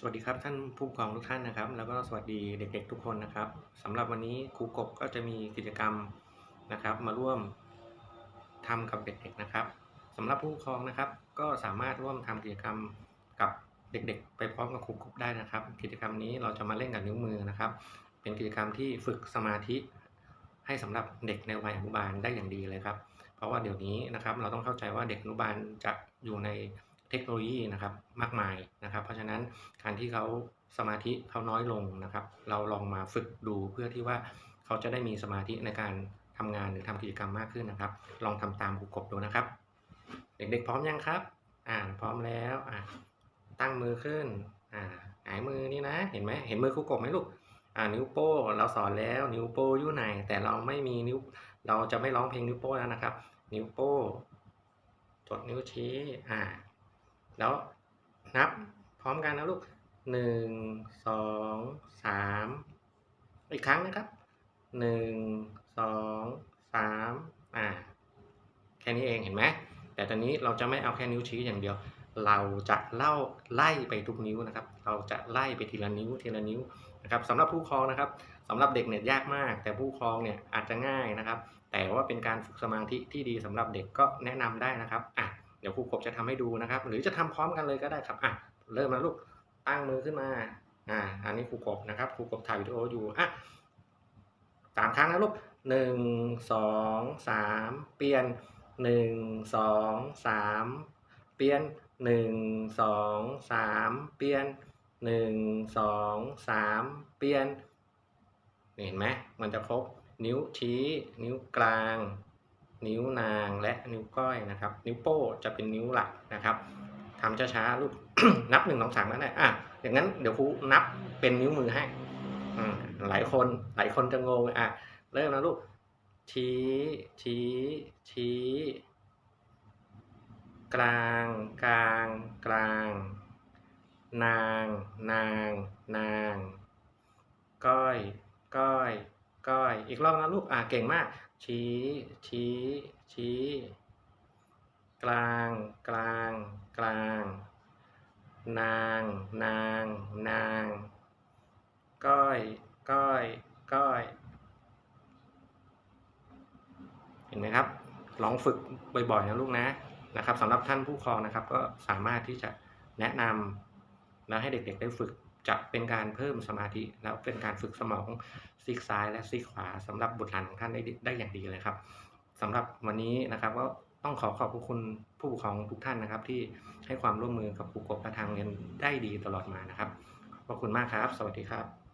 สวัสดีครับท่านผู้ปกครองทุกท่านนะครับ แล้วก็สวัสดีเด็กๆทุกคนนะครับสำหรับวันนี้ครูกบก็จะมีกิจกรรมนะครับ มาร่วมทำกับเด็กๆนะครับสำหรับผู้ปกครองนะครับ ก็สามารถร่วมทำกิจกรรมกับเด็กๆ ไปพร้อมกับครูกบได้นะครับ กิจกรรมนี้เราจะมาเล่นกับนิ้วมือนะครับ เป็นกิจกรรมที่ฝึกสมาธิ ให้สำหรับเด็กในวัยอนุบาลได้อย่างดีเลยครับ เพราะว่าเดี๋ยวนี้นะครับ เราต้องเข้าใจว่าเด็กอนุบาลจะอยู่ใน เทคโนโลยีนะครับมากมายนะครับ เพราะฉะนั้นการที่เขาสมาธิเขาน้อยลงนะครับ เราลองมาฝึกดูเพื่อที่ว่าเขาจะได้มีสมาธิในการทำงานหรือทำกิจกรรมมากขึ้นนะครับ ลองทำตามครูกบดูนะครับ เด็กๆพร้อมยังครับ อ่าพร้อมแล้วอ่าตั้งมือขึ้นอ่าหายมือนี่นะ เห็นไหมเห็นมือครูกบไหมลูกอ่านิ้วโป้เราสอนแล้วนิ้วโป้อยู่ไหนแต่เราไม่มีนิ้ว เราจะไม่ร้องเพลงนิ้วโป้แล้วนะครับ นิ้วโป้จดนิ้วชี้อ่า แล้วนับพร้อมกันนะลูกหนึ่งสองสามอีกครั้งนะครับหนึ่งสองสามอ่าแค่นี้เองเห็นไหมแต่ตอนนี้เราจะไม่เอาแค่นิ้วชี้อย่างเดียว เราจะเล่าไล่ไปทุกนิ้วนะครับ เราจะไล่ไปทีละนิ้วทีละนิ้วนะครับสำหรับผู้ครองนะครับสำหรับเด็กเนี่ยยากมาก แต่ผู้ครองเนี่ยอาจจะง่ายนะครับ แต่ว่าเป็นการฝึกสมาธิที่ดีสำหรับเด็กก็แนะนำได้นะครับอะ รูกบจะทำให้ดูนะครับ หรือจะทำพร้อมกันเลยก็ได้ครับอะเริ่มนะลูกตั้งมือขึ้นมาอ่าอันนี้ครูกบนะครับครูกบถ่ายวิดีโออยู่อะสามครั้งนะลูกหนึ่งสองสามเปลี่ยนหนึ่งสองสามเปลี่ยนหนึ่งสองสามเปลี่ยนหนึ่งสองสามเปลี่ยนเห็นไหมมันจะครบนิ้วชี้ นิ้วกลาง นิ้วนางและนิ้วก้อยนะครับ นิ้วโป้จะเป็นนิ้วหลักนะครับทำช้าๆลูก นับหนึ่งสองสามก็ได้อะอย่างนั้นเดี๋ยวครูนับเป็นนิ้วมือให้อหลายคนหลายคนจะงงอะเริ่มนะลูกชี้ชี้ชี้กลางกลางกลาง นาง นาง นาง ก้อย ก้อย ก้อย อีกรอบนะลูก อ่าเก่งมาก ชี้ ชี้ ชี้ กลาง กลาง กลาง นาง นาง นาง ก้อย ก้อย ก้อย เห็นไหมครับ ลองฝึกบ่อยๆนะลูกนะ นะครับสำหรับท่านผู้ปกครองนะครับ ก็สามารถที่จะแนะนำแล้วให้เด็กๆได้ฝึก จะเป็นการเพิ่มสมาธิ แล้วเป็นการฝึกสมองซีกซ้ายและซีกขวาสำหรับบุตรหลานของท่านได้ได้อย่างดีเลยครับสำหรับวันนี้นะครับก็ต้องขอขอบคุณผู้ปกครองทุกท่านนะครับ ที่ให้ความร่วมมือกับครูกบและทางเรียนได้ดีตลอดมานะครับขอบคุณมากครับ สวัสดีครับ